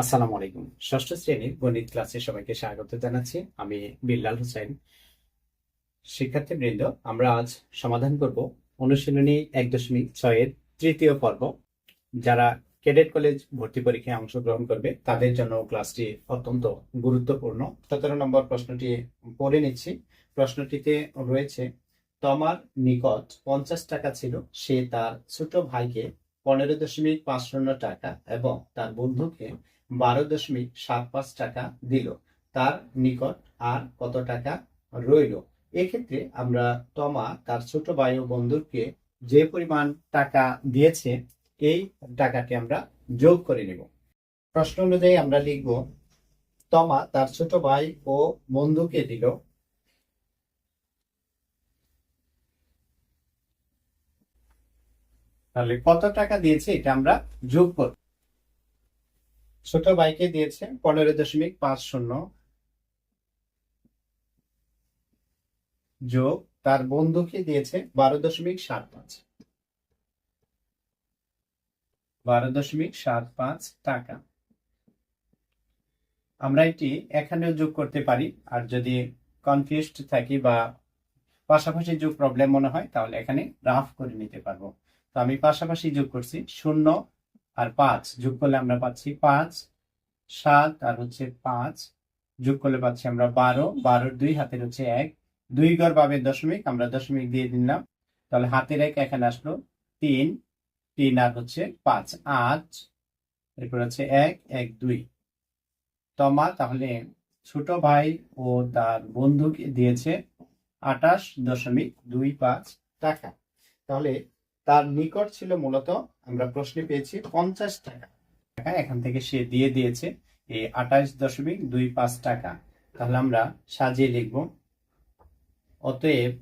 আসসালামু আলাইকুম। ষষ্ঠ শ্রেণির গণিত ক্লাসে সবাইকে স্বাগত জানাচ্ছি। আমি বিল্লাল হোসেন। শিক্ষার্থীবৃন্দ, আমরা আজ সমাধান করব অনুশীলনী এক দশমিক ছয়ের তৃতীয় পর্ব। যারা ক্যাডেট কলেজ ভর্তি পরীক্ষায় অংশগ্রহণ করবে, তাদের জন্য ক্লাসটি অত্যন্ত গুরুত্বপূর্ণ। সতেরো নম্বর প্রশ্নটি পড়ে নিচ্ছি। প্রশ্নটিতে রয়েছে, তোমার নিকট পঞ্চাশ টাকা ছিল, সে তার ছোট ভাইকে পনেরো দশমিক পাঁচ শূন্য টাকা এবং তার বন্ধুকে বারো দশমিক সাত পাঁচ টাকা দিল। তার নিকট আর কত টাকা রইল? এক্ষেত্রে আমরা তমা, তার ছোট ভাই ও বন্ধুকে যে পরিমাণ টাকা দিয়েছে, এই টাকাটি আমরা যোগ করে নেব। প্রশ্ন অনুযায়ী আমরা লিখব, তমা তার ছোট ভাই ও বন্ধুকে দিল। তাহলে কত টাকা দিয়েছে এটা আমরা যোগ করব। ছোট ভাইকে দিয়েছে পনেরো দশমিক পাঁচ শূন্য যোগ তার বন্ধুকে দিয়েছে বারো দশমিক সাত পাঁচ। বারো দশমিক সাত পাঁচ টাকা। আমরা এটি এখানেও যোগ করতে পারি, আর যদি কনফিউজড থাকি বা পাশাপাশি যোগ প্রবলেম মনে হয়, তাহলে এখানে রাফ করে নিতে পারব। তো আমি পাশাপাশি যোগ করছি, শূন্য আর পাঁচ, যোগ করলে আমরা পাচ্ছি পাঁচ, সাত আর হচ্ছে পাঁচ, যোগ করলে পাচ্ছি আমরা বারো বারোর দুই, হাতের হচ্ছে এক। দুই গড় পাবে দশমিক, আমরা দশমিক দিয়ে দিলাম। তাহলে হাতের এক এখানে আসলো তিন তিন আর হচ্ছে পাঁচ, আট, এরপর হচ্ছে এক এক, দুই। তমা তাহলে ছোট ভাই ও তার বন্ধুকে দিয়েছে আটাশ দশমিক দুই পাঁচ টাকা। তাহলে তার নিকট ছিল মূলত আমরা প্রশ্নে পেয়েছি পঞ্চাশ টাকা। টাকা এখান থেকে সে দিয়ে দিয়েছে এই আঠাশ দশমিক দুই পাঁচ টাকা। তাহলে আমরা সাজিয়ে লিখব। অতএব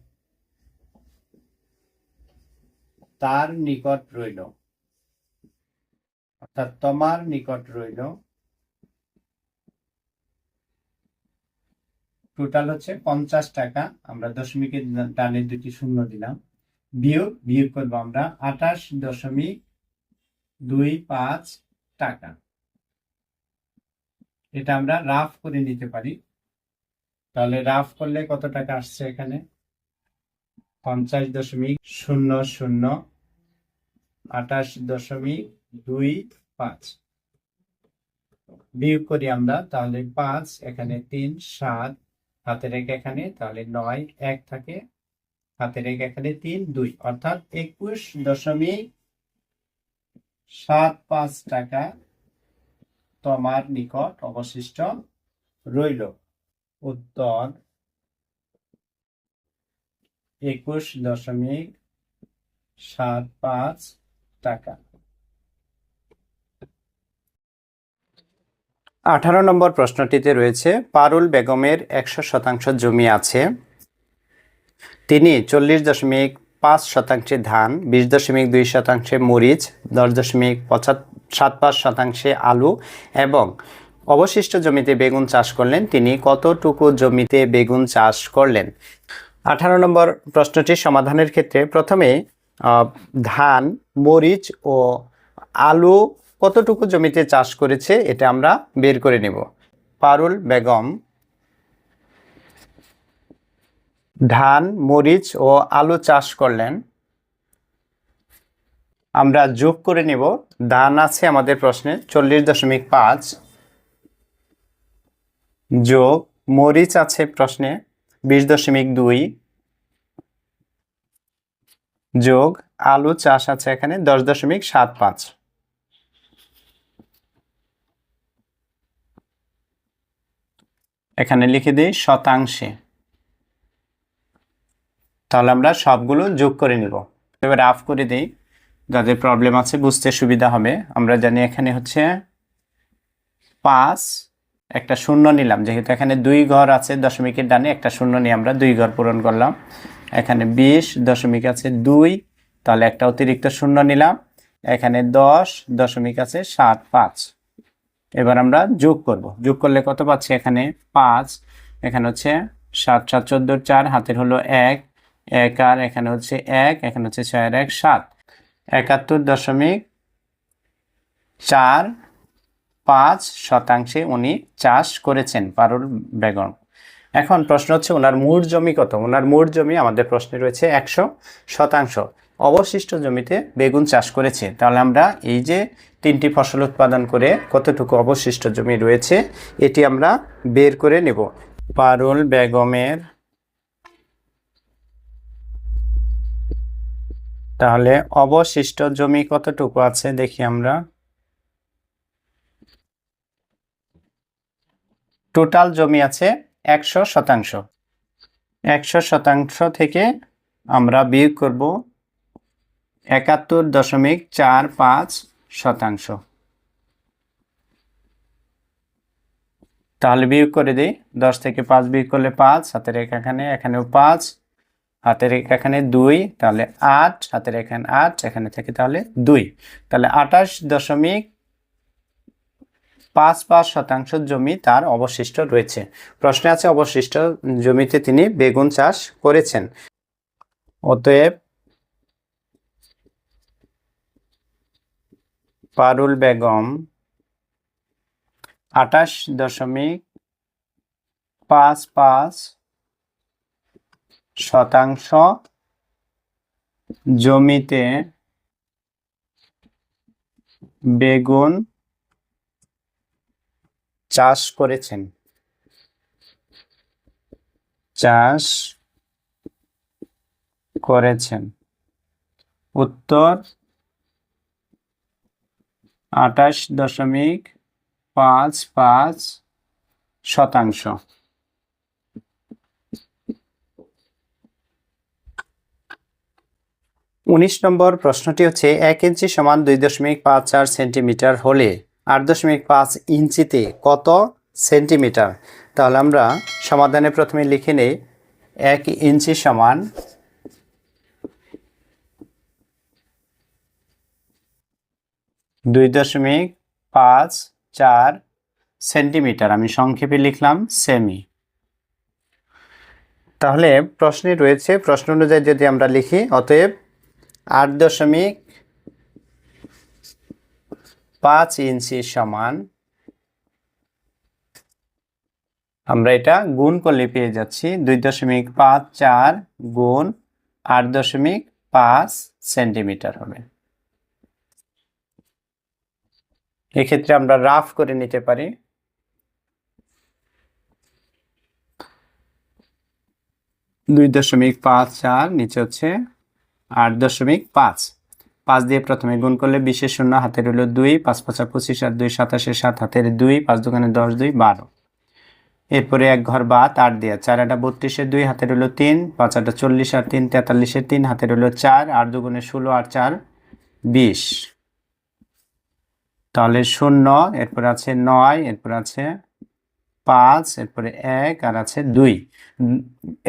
তার নিকট রইল। অর্থাৎ তোমার নিকট রইল। টোটাল হচ্ছে পঞ্চাশ টাকা। আমরা দশমিকের ডানে দুটি শূন্য দিলাম। বিয়োগ বিয়োগ করব আমরা আঠাশ দশমিক দুই পাঁচ টাকা। এটা আমরা রাফ করে নিতে পারি। তাহলে রাফ করলে কত টাকা আসছে এখানে? পঞ্চাশ দশমিক শূন্য শূন্য আঠাশ দশমিক দুই পাঁচ। বিয়োগ করি আমরা, তাহলে পাঁচ, এখানে তিন, সাত হাতে রেখে এখানে, তাহলে নয়, এক থাকে। হাতে রেখে এখানে তিন, দুই, অর্থাৎ একুশ দশমিক সাত পাঁচ টাকা তোমার নিকট অবশিষ্ট রইল। উত্তর একুশ দশমিক সাত পাঁচ টাকা। আঠারো নম্বর প্রশ্নটিতে রয়েছে, পারুল বেগমের একশো শতাংশ জমি আছে। তিনি চল্লিশ দশমিক পাঁচ শতাংশে ধান, বিশ দশমিক দুই শতাংশে মরিচ, দশ দশমিক পঁচাত্তর সাত পাঁচ শতাংশে আলু এবং অবশিষ্ট জমিতে বেগুন চাষ করলেন। তিনি কতটুকু জমিতে বেগুন চাষ করলেন? আঠারো নম্বর প্রশ্নটির সমাধানের ক্ষেত্রে প্রথমে ধান, মরিচ ও আলু কতটুকু জমিতে চাষ করেছে এটা আমরা বের করে নেব। পারুল বেগম ধান, মরিচ ও আলু চাষ করলেন। আমরা যোগ করে নেব। ধান আছে আমাদের প্রশ্নে চল্লিশ দশমিক পাঁচ। যোগ, মরিচ আছে প্রশ্নে বিশ দশমিক দুই। যোগ, আলু চাষ আছে এখানে দশ দশমিক সাত পাঁচ। এখানে লিখে দিই শতাংশে। তাহলে আমরা সবগুলো যোগ করে নিব। এবার রাফ করে দিই। যাদের প্রবলেম আছে, বুঝতে সুবিধা হবে। আমরা জানি এখানে হচ্ছে পাঁচ, একটা শূন্য নিলাম। যেহেতু এখানে দুই ঘর আছে, দশমিকের ডানে একটা শূন্য নিয়ে আমরা দুই ঘর পূরণ করলাম। এখানে বিশ, দশমিক আছে দুই, তাহলে একটা অতিরিক্ত শূন্য নিলাম। এখানে দশ, দশমিক আছে সাত, পাঁচ। এবার আমরা যোগ করব। যোগ করলে কত পাচ্ছি? এখানে পাঁচ, এখানে হচ্ছে সাত সাত চোদ্দোর চার, হাতের হলো এক এক আর এখানে হচ্ছে এক, এখানে হচ্ছে ছয় আর এক, সাত। একাত্তর দশমিক চার পাঁচ শতাংশে উনি চাষ করেছেন পারুল বেগম। এখন প্রশ্ন হচ্ছে ওনার মূল জমি কত? ওনার মূল জমি আমাদের প্রশ্নে রয়েছে একশো শতাংশ। অবশিষ্ট জমিতে বেগুন চাষ করেছে। তাহলে আমরা এই যে তিনটি ফসল উৎপাদন করে কতটুকু অবশিষ্ট জমি রয়েছে, এটি আমরা বের করে নেব। পারুল বেগমের তাহলে অবশিষ্ট জমি কতটুকু আছে দেখি আমরা। টোটাল জমি আছে একশো শতাংশ। একশো শতাংশ থেকে আমরা বিয়োগ করব একাত্তর দশমিক চার পাঁচ শতাংশ। তাহলে বিয়োগ করে দিই, দশ থেকে পাঁচ বিয়োগ করলে পাঁচ হাতের এখানে, এখানেও পাঁচ হাতের এখানে দুই, তাহলে আট, হাতের এখানে আট, এখানে থেকে তাহলে দুই। তাহলে আঠাশ দশমিক পাঁচ পাঁচ শতাংশ জমি তার অবশিষ্ট রয়েছে। প্রশ্নে আছে, অবশিষ্ট জমিতে তিনি বেগুন চাষ করেছেন। অতএব পারুল বেগম আঠাশ দশমিক পাঁচ পাঁচ শতাংশ জমিতে বেগুন চাষ করেছেন। চাষ করেছেন। উত্তর আঠাশ দশমিক পাঁচ পাঁচ শতাংশ। উনিশ নম্বর প্রশ্নটি হচ্ছে এক ইঞ্চি সমান দুই দশমিক পাঁচ চার সেন্টিমিটার হলে আট দশমিক পাঁচ ইঞ্চিতে কত সেন্টিমিটার? তাহলে আমরা সমাধানে প্রথমে লিখে নেই, এক ইঞ্চি সমান দুই দশমিক পাঁচ চার সেন্টিমিটার। আমি সংক্ষেপে লিখলাম সেমি। তাহলে প্রশ্নে রয়েছে, প্রশ্ন অনুযায়ী যদি আমরা লিখি, অতএব আট দশমিক পাঁচ ইঞ্চি সমান। আমরা এটা গুণ করলে পেয়ে যাচ্ছি দুই দশমিক পাঁচ চার গুণ আট দশমিক পাঁচ সেন্টিমিটার হবে। এক্ষেত্রে আমরা রাফ করে নিতে পারি। দুই দশমিক পাঁচ চার নিচে হচ্ছে আট দশমিক পাঁচ। পাঁচ দিয়ে প্রথমে গুণ করলে বিশের শূন্য হাতের হলো দুই, পাঁচ পাঁচা পঁচিশ আর দুই সাতাশে সাত হাতের দুই, পাঁচ দোকানে দশ, দুই বারো। এরপরে এক ঘর বাত আট দেওয়া চার আটা বত্রিশের দুই হাতের হলো তিন, পাঁচ আটা চল্লিশ আর তিন তেতাল্লিশের তিন হাতের হলো চার, আট দুগুণে ষোলো আর চার বিশ। তাহলে শূন্য, এরপর আছে নয়, এরপর আছে পাঁচ, এরপরে এক, আর আছে দুই।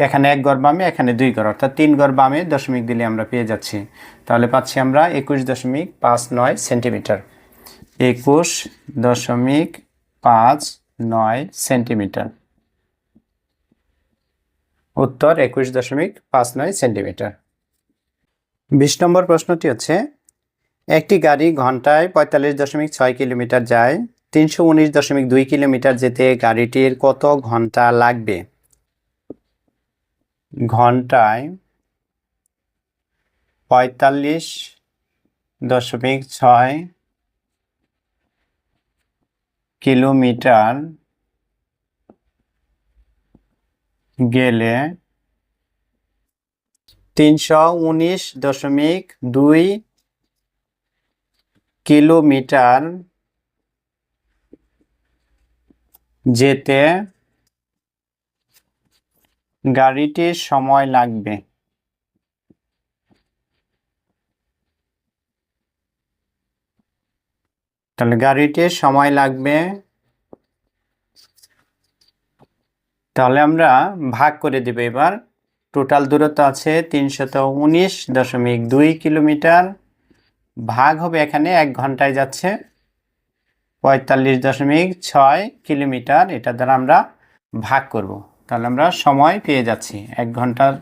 এখানে এক গড় বামে, এখানে দুই গড়, অর্থাৎ তিন গড় বামে দশমিক দিলে আমরা পেয়ে যাচ্ছি। তাহলে পাচ্ছি আমরা একুশ দশমিক পাঁচ নয় সেন্টিমিটার। একুশ দশমিক পাঁচ নয় সেন্টিমিটার। উত্তর একুশ দশমিক পাঁচ নয় সেন্টিমিটার। বিশ নম্বর প্রশ্নটি হচ্ছে, একটি গাড়ি ঘন্টায় পঁয়তাল্লিশ দশমিক ছয় কিলোমিটার যায় তিনশো উনিশ দশমিক দুই কিলোমিটার যেতে গাড়িটির কত ঘণ্টা লাগবে? ঘন্টায় পঁয়তাল্লিশ দশমিক ছয় কিলোমিটার গেলে তিনশো উনিশ দশমিক দুই কিলোমিটার যেতে গাড়িটির সময় লাগবে। তাহলে গাড়িটির সময় লাগবে। তাহলে আমরা ভাগ করে দেব এবার। টোটাল দূরত্ব আছে তিনশত উনিশ দশমিক দুই কিলোমিটার। ভাগ হবে এখানে, এক ঘন্টায় যাচ্ছে। পঁয়তাল্লিশ দশমিক ছয় কিলোমিটার, এটা দ্বারা আমরা ভাগ করব। তাহলে আমরা সময় পেয়ে যাচ্ছি, এক ঘণ্টার।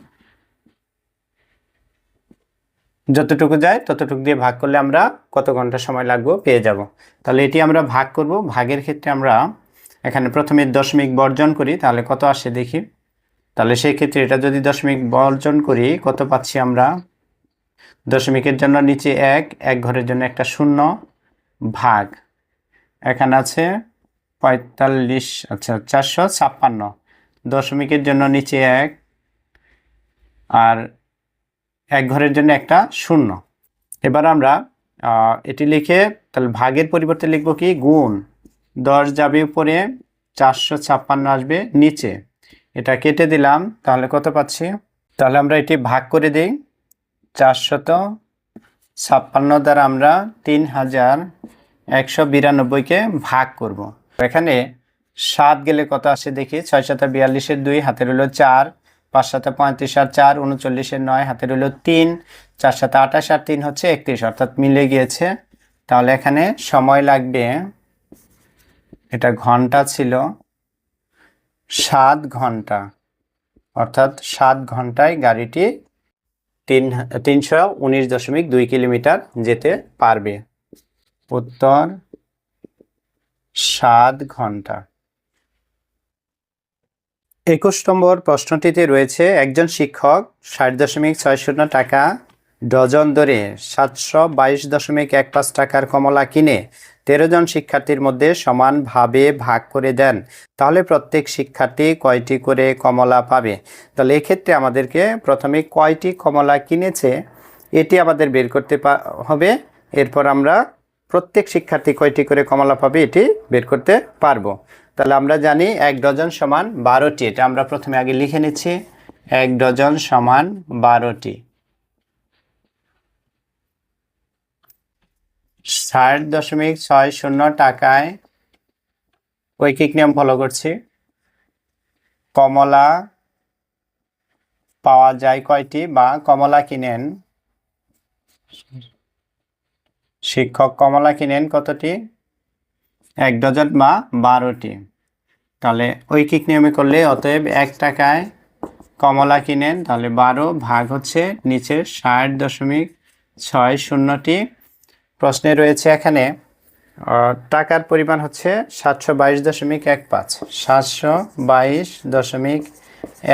যতটুকু যায় ততটুকু দিয়ে ভাগ করলে আমরা কত ঘণ্টা সময় লাগবে পেয়ে যাব। তাহলে এটি আমরা ভাগ করব, ভাগের ক্ষেত্রে আমরা এখানে প্রথমে দশমিক বর্জন করি, তাহলে কত আসে দেখি। তাহলে সেই ক্ষেত্রে এটা যদি দশমিক বর্জন করি, কত পাচ্ছি আমরা? দশমিকের জন্য নিচে এক এক ঘরের জন্য একটা শূন্য ভাগ। এখানে আছে পঁয়তাল্লিশ আচ্ছা চারশো ছাপ্পান্ন দশমিকের জন্য নিচে এক আর এক ঘরের জন্য একটা শূন্য। এবার আমরা এটি লিখে তাহলে ভাগের পরিবর্তে লিখব কি? গুণ। দশ যাবে উপরে, চারশো ছাপ্পান্ন আসবে নিচে। এটা কেটে দিলাম, তাহলে কত পাচ্ছি? তাহলে আমরা এটি ভাগ করে দিই। চারশত ছাপ্পান্ন দ্বারা আমরা তিন হাজার একশো বিরানব্বইকে ভাগ করব। এখানে সাত গেলে কত আসে দেখি? ছয় সাথে বিয়াল্লিশের দুই, হাতের হলো চার, পাঁচ শত পঁয়ত্রিশ আর চার, উনচল্লিশের নয়, হাতের হলো তিন, চার শত আঠাশ আর তিন হচ্ছে একত্রিশ, অর্থাৎ মিলে গিয়েছে। তাহলে এখানে সময় লাগবে। এটা ঘণ্টা ছিল সাত ঘণ্টা, অর্থাৎ সাত ঘন্টায় গাড়িটি তিন, তিনশো উনিশ দশমিক দুই কিলোমিটার যেতে পারবে। উত্তর সাত ঘণ্টা। একুশ নম্বর প্রশ্নটিতে রয়েছে, একজন শিক্ষক ষাট দশমিক ছয় শূন্য টাকা ডজন দরে সাতশো বাইশ দশমিক এক পাঁচ টাকার কমলা কিনে তেরো জন শিক্ষার্থীর মধ্যে সমানভাবে ভাগ করে দেন। তাহলে প্রত্যেক শিক্ষার্থী কয়টি করে কমলা পাবে? তাহলে এক্ষেত্রে আমাদেরকে প্রথমে কয়টি কমলা কিনেছে, এটি আমাদের বের করতে হবে। এরপর আমরা প্রত্যেক শিক্ষার্থী কয়টি করে কমলা পাবে এটি বের করতে পারব। তাহলে আমরা জানি এক ডজন সমান বারোটি, এটা আমরা প্রথমে আগে লিখে নিচ্ছি। এক ডজন সমান বারোটি। ষাট দশমিক ছয় শূন্য টাকায় ঐকিক নিয়ম ফলো করছি। কমলা পাওয়া যায় কয়টি বা কমলা কিনেন? শিক্ষক কমলা কিনেন কতটি? এক ডজন বা বারোটি। তাহলে ঐকিক নিয়মে করলে অতএব এক টাকায় কমলা কিনেন তাহলে বারো ভাগ হচ্ছে নিচে ষাট দশমিক ছয় শূন্যটি। প্রশ্নে রয়েছে এখানে টাকার পরিমাণ হচ্ছে সাতশো বাইশ দশমিক এক পাঁচ। সাতশো বাইশ দশমিক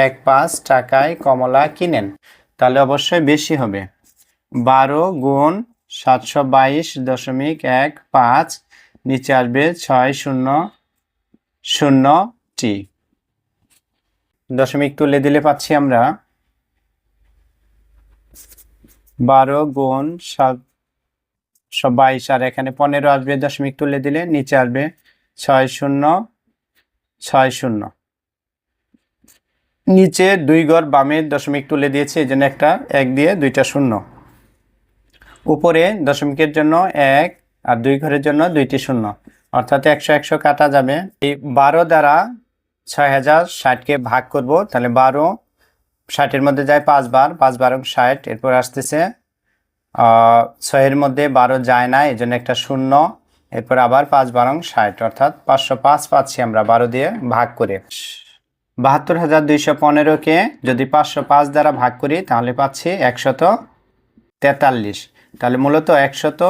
এক পাঁচ টাকায় কমলা কিনেন তাহলে অবশ্যই বেশি হবে। বারো গুণ সাতশো বাইশ দশমিক এক পাঁচ, নিচে আসবে ছয় শূন্য শূন্য শূন্যটি দশমিক তুলে দিলে পাচ্ছি আমরা বারো গুণ সাত সব বাইশ, আর এখানে পনেরো আসবে দশমিক তুলে দিলে নিচে আসবে ছয় শূন্য ছয় শূন্য। নিচে দুই গড় বামে দশমিক তুলে দিয়েছে, এই জন্য একটা এক দিয়ে দুইটা শূন্য। উপরে দশমিকের জন্য এক আর দুই ঘরের জন্য দুইটি শূন্য। অর্থাৎ একশো একশো কাটা যাবে। এই বারো দ্বারা ছয় হাজার ষাটকে ভাগ করব, তাহলে বারো ষাটের মধ্যে যায় পাঁচবার পাঁচ বারো ষাট, এরপর আসতেছে ছয়ের মধ্যে বারো যায় না এই জন্য একটা শূন্য, এরপর আবার পাঁচ বারং ষাট, অর্থাৎ পাঁচশো পাঁচ পাচ্ছি আমরা বারো দিয়ে ভাগ করে। বাহাত্তর হাজার দুইশো পনেরোকে যদি পাঁচশো পাঁচ দ্বারা ভাগ করি, তাহলে পাচ্ছি একশত তেতাল্লিশ। তাহলে মূলত একশত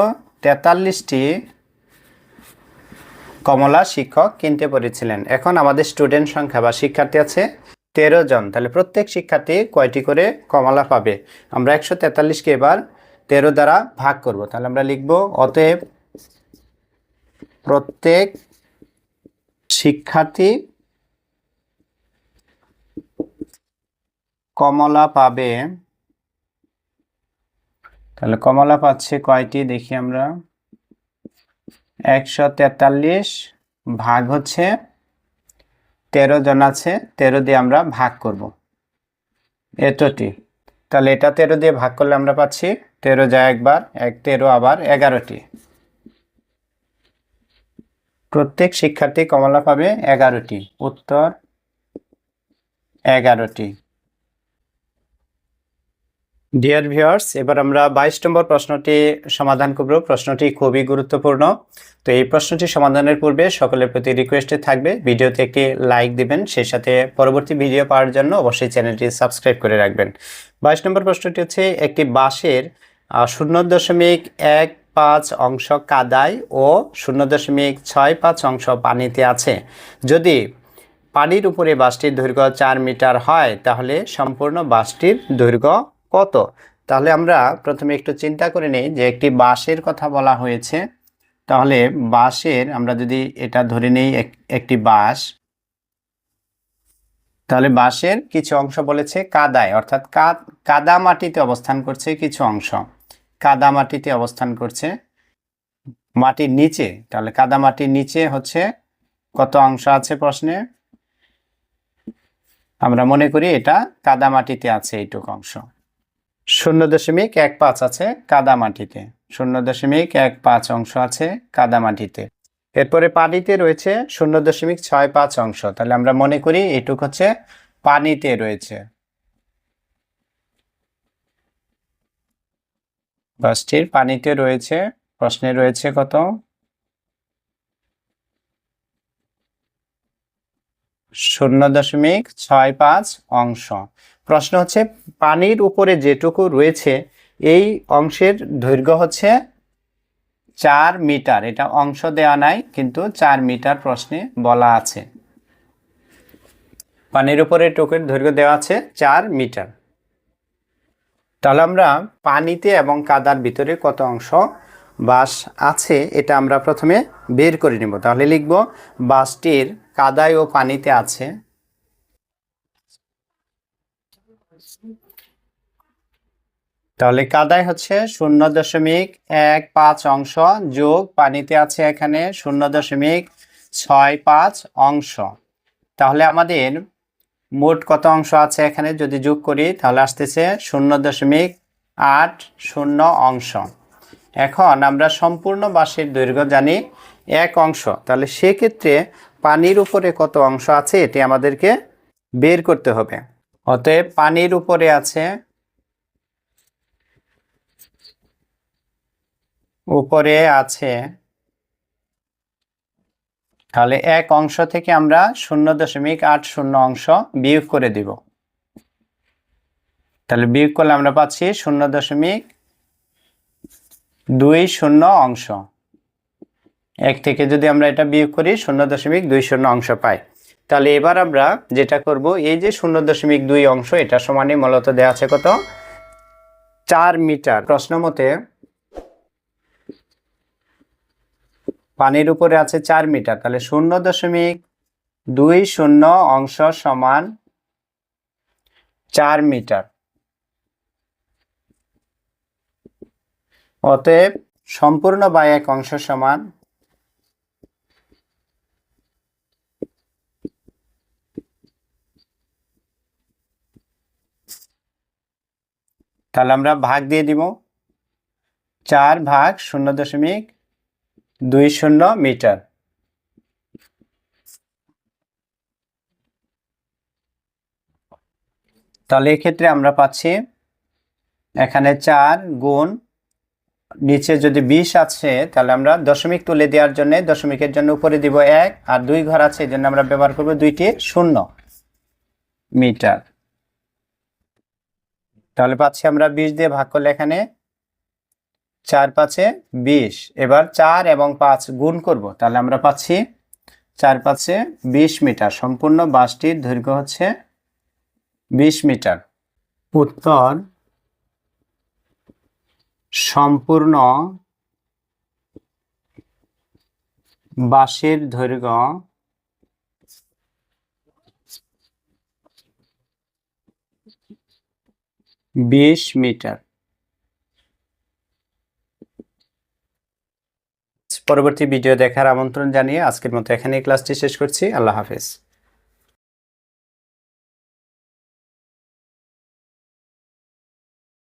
তেতাল্লিশটি কমলা শিক্ষক কিনতে পেরেছিলেন এখন আমাদের স্টুডেন্ট সংখ্যা বা শিক্ষার্থী আছে তেরো জন। তাহলে প্রত্যেক শিক্ষার্থী কয়টি করে কমলা পাবে? আমরা একশো তেতাল্লিশকে এবার তেরো দ্বারা ভাগ করব। তাহলে আমরা লিখব, অতএব প্রত্যেক শিক্ষার্থী কমলা পাবে তাহলে কমলা পাচ্ছে কয়টি? দেখি আমরা। একশো তেতাল্লিশ ভাগ হচ্ছে তেরো জন আছে, তেরো দিয়ে আমরা ভাগ করব। এতটি। তাহলে এটা তেরো দিয়ে ভাগ করলে আমরা পাচ্ছি তেরো যায় একবার, এক তেরো আবার এগারোটি। প্রত্যেক শিক্ষার্থী কমলা পাবে এগারোটি, উত্তর এগারোটি। ডিয়ার ভিউয়ার্স এবার আমরা বাইশ নম্বর প্রশ্নটি সমাধান করব। প্রশ্নটি খুবই গুরুত্বপূর্ণ। তো এই প্রশ্নটি সমাধানের পূর্বে সকলের প্রতি রিকোয়েস্টে থাকবে। ভিডিওতে একটি লাইক দিবেন, সেই সাথে পরবর্তী ভিডিও পাওয়ার জন্য অবশ্যই চ্যানেলটি সাবস্ক্রাইব করে রাখবেন। বাইশ নম্বর প্রশ্নটি হচ্ছে, একটি বাঁশের শূন্য দশমিক এক পাঁচ অংশ কাদায় ও শূন্য দশমিক ছয় পাঁচ অংশ পানিতে আছে। যদি পানির উপরে বাসটির দৈর্ঘ্য চার মিটার হয়, তাহলে সম্পূর্ণ বাসটির দৈর্ঘ্য কত? তাহলে আমরা প্রথমে একটু চিন্তা করে নিই যে একটি বাঁশের কথা বলা হয়েছে। তাহলে বাঁশের, আমরা যদি এটা ধরে নিই এক- একটি বাঁশ, তাহলে বাঁশের কিছু অংশ বলেছে কাদায়, অর্থাৎ কাদা মাটিতে অবস্থান করছে কিছু অংশ। কাদা মাটিতে অবস্থান করছে মাটির নিচে, তাহলে কাদা মাটির নিচে হচ্ছে কত অংশ আছে প্রশ্নে? আমরা মনে করি এটা কাদা মাটিতে আছে এইটুকু অংশ। শূন্য দশমিক এক পাঁচ আছে কাদা মাটিতে শূন্য দশমিক এক পাঁচ অংশ আছে কাদা মাটিতে এরপরে পানিতে রয়েছে শূন্য দশমিক ছয় পাঁচ অংশ। তাহলে আমরা মনে করি এটুক হচ্ছে পানিতে রয়েছে। বাসটির পানিতে রয়েছে, প্রশ্নে রয়েছে কত? শূন্য দশমিক ছয় পাঁচ অংশ। প্রশ্ন হচ্ছে, পানির উপরে যেটুকু রয়েছে, এই অংশের দৈর্ঘ্য হচ্ছে চার মিটার। এটা অংশ দেওয়া নাই, কিন্তু চার মিটার প্রশ্নে বলা আছে। পানির উপরে টুকুর দৈর্ঘ্য দেওয়া আছে চার মিটার। তাহলে আমরা পানিতে এবং কাদার ভিতরে কত অংশ বাস আছে, এটা আমরা প্রথমে বের করে নিব। তাহলে লিখব, বাসটির কাদায় ও পানিতে আছে তাহলে কাদায় হচ্ছে শূন্য দশমিক এক পাঁচ অংশ যোগ পানিতে আছে এখানে শূন্য দশমিক ছয় পাঁচ অংশ। তাহলে আমাদের মোট কত অংশ আছে এখানে যদি যোগ করি, তাহলে আসতেছে শূন্য দশমিক আট শূন্য অংশ। এখন আমরা সম্পূর্ণ বাঁশের দৈর্ঘ্য জানি এক অংশ। তাহলে সেক্ষেত্রে পানির উপরে কত অংশ আছে, এটি আমাদেরকে বের করতে হবে। অতএব পানির উপরে আছে উপরে আছে। তাহলে এক অংশ থেকে আমরা শূন্য দশমিক আট শূন্য অংশ বিয়োগ করে দিব। তাহলে বিয়োগ করলে আমরা পাচ্ছি শূন্য দশমিক দুই শূন্য অংশ। এক থেকে যদি আমরা এটা বিয়োগ করি, শূন্য দশমিক দুই শূন্য অংশ পাই। তাহলে এবার আমরা যেটা করব, এই যে শূন্য দশমিক দুই অংশ, এটা সমানে মূলত দেওয়া আছে কত? চার মিটার। প্রশ্ন মতে পানির উপরে আছে চার মিটার, তাহলে শূন্য দশমিক দুই শূন্য অংশ সমান চার মিটার। অতএব সম্পূর্ণ বা এক অংশ সমান তাহলে আমরা ভাগ দিয়ে দিব। চার ভাগ শূন্য দশমিক দুই শূন্য মিটার। তাহলে এক্ষেত্রে আমরা পাচ্ছি এখানে চার গুণ, নিচে যদি বিশ আছে, তাহলে আমরা দশমিক তুলে দেওয়ার জন্য দশমিকের জন্য উপরে দিব এক আর দুই ঘর আছে, এই জন্য আমরা ব্যবহার করব দুইটি শূন্য মিটার। তাহলে পাচ্ছি আমরা বিশ দিয়ে ভাগ করলে এখানে চার পাঁচে বিশ। এবার চার এবং পাঁচ গুণ করব, তাহলে আমরা পাচ্ছি চার পাঁচে বিশ মিটার। সম্পূর্ণ বাসটির দৈর্ঘ্য হচ্ছে বিশ মিটার। উত্তর, সম্পূর্ণ বাঁশের দৈর্ঘ্য বিশ মিটার। পরবর্তী ভিডিও দেখার আমন্ত্রণ জানিয়ে আজকের মতো এখানেই ক্লাসটি শেষ করছি। আল্লাহ হাফেজ।